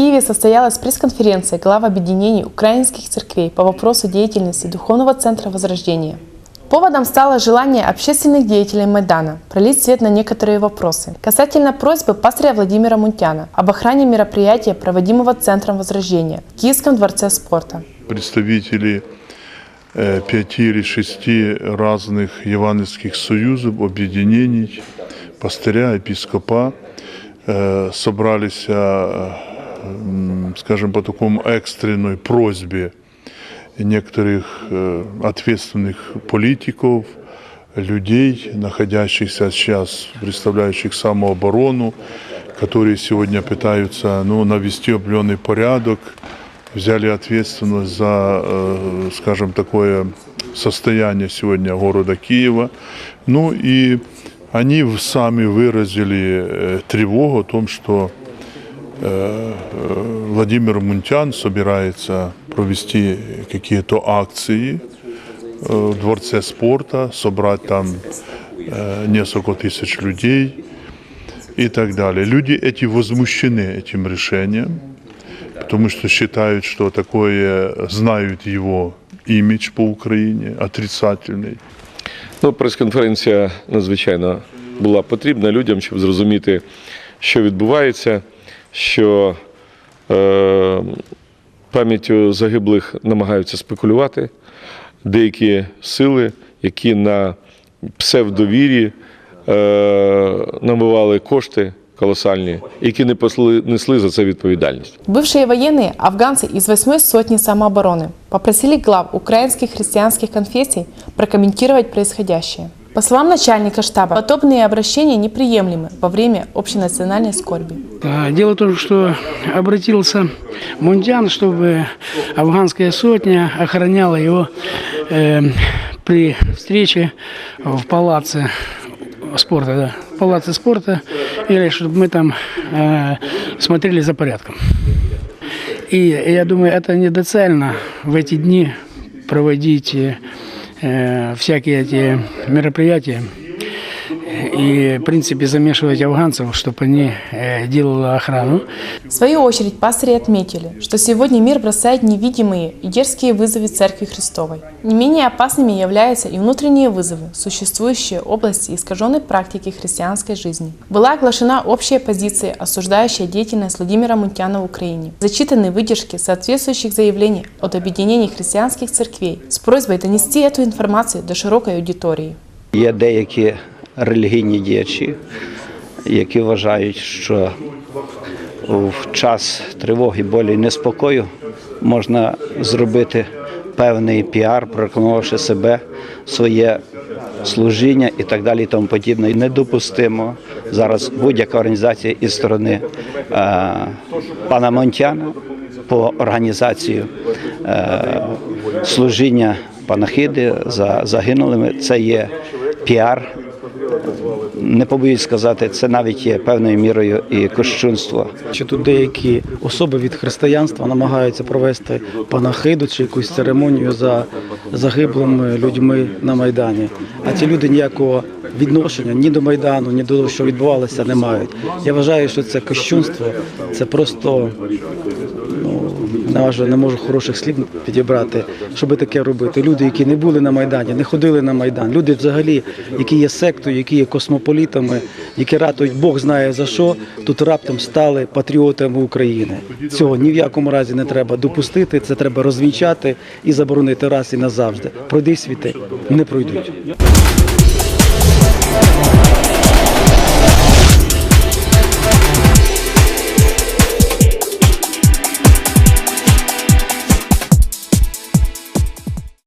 Киеве состоялась пресс-конференция глав объединений украинских церквей по вопросу деятельности Духовного центра Возрождения. Поводом стало желание общественных деятелей Майдана пролить свет на некоторые вопросы касательно просьбы пастыря Владимира Мунтяна об охране мероприятия, проводимого Центром Возрождения в Киевском дворце спорта. представители э, пяти или шести разных евангельских союзов, объединений, пастыря, епископа э, собрались, э, скажем, по такому экстренной просьбе некоторых э, ответственных политиков, людей, находящихся сейчас, представляющих самооборону, которые сегодня пытаются ну, навести определенный порядок, взяли ответственность за, э, скажем, такое состояние сегодня города Киева. Ну и они в- сами выразили э, тревогу о том, что э, э, Владимир Мунтян собирается провести какие-то акции э, в Дворце спорта, собрать там э, несколько тысяч людей и так далее. Люди эти возмущены этим решением, потому что считают, что такое, знают его имидж по Украине, отрицательный. Ну, прес-конференція надзвичайно була потрібна людям, щоб зрозуміти, що відбувається, що е, пам'яттю загиблих намагаються спекулювати деякі сили, які на псевдовірі е, набивали кошти колосальні, які не посли, несли за це відповідальність. Бывшие военные, афганцы из восьмой сотни самообороны, попросили глав украинских христианских конфессий прокомментировать происходящее. По словам начальника штаба, подобные обращения неприемлемы во время общенациональной скорби. Дело в том, что обратился Мундян, чтобы афганская сотня охраняла его э, при встрече в палаце спорта, да, палаце спорта, или чтобы мы там э, смотрели за порядком. И я думаю, это недоцельно в эти дни проводить э, всякие эти мероприятия и, в принципе, замешивать афганцев, чтобы они э, делали охрану. В свою очередь пастыри отметили, что сегодня мир бросает невидимые и дерзкие вызовы Церкви Христовой. Не менее опасными являются и внутренние вызовы, существующие в области искаженной практики христианской жизни. Была оглашена общая позиция, осуждающая деятельность Владимира Мунтяна в Украине. Зачитаны выдержки соответствующих заявлений от объединений христианских церквей с просьбой донести эту информацию до широкой аудитории. Є деякі релігійні діячі, які вважають, що в час тривоги, болі неспокою можна зробити певний піар, прорекламувавши себе, своє служіння і так далі, і тому подібне. Недопустимо зараз будь-яка організація із сторони е, пана Монтяна по організацію е, служіння панахиди за загинулими. Це є піар. Не побоюсь сказати, це навіть є певною мірою і кощунство. що тут деякі особи від християнства намагаються провести панахиду чи якусь церемонію за загиблими людьми на Майдані. А ці люди ніякого відношення ні до Майдану, ні до того, що відбувалося, не мають. Я вважаю, що це кощунство, це просто наважу, не можу хороших слів підібрати, щоб таке робити. Люди, які не були на Майдані, не ходили на Майдан. Люди взагалі, які є сектою, які є космополітами, які ратують Бог знає за що, тут раптом стали патріотами України. Цього ні в якому разі не треба допустити, це треба розвінчати і заборонити раз і назавжди. Пройди світи, не пройдуть.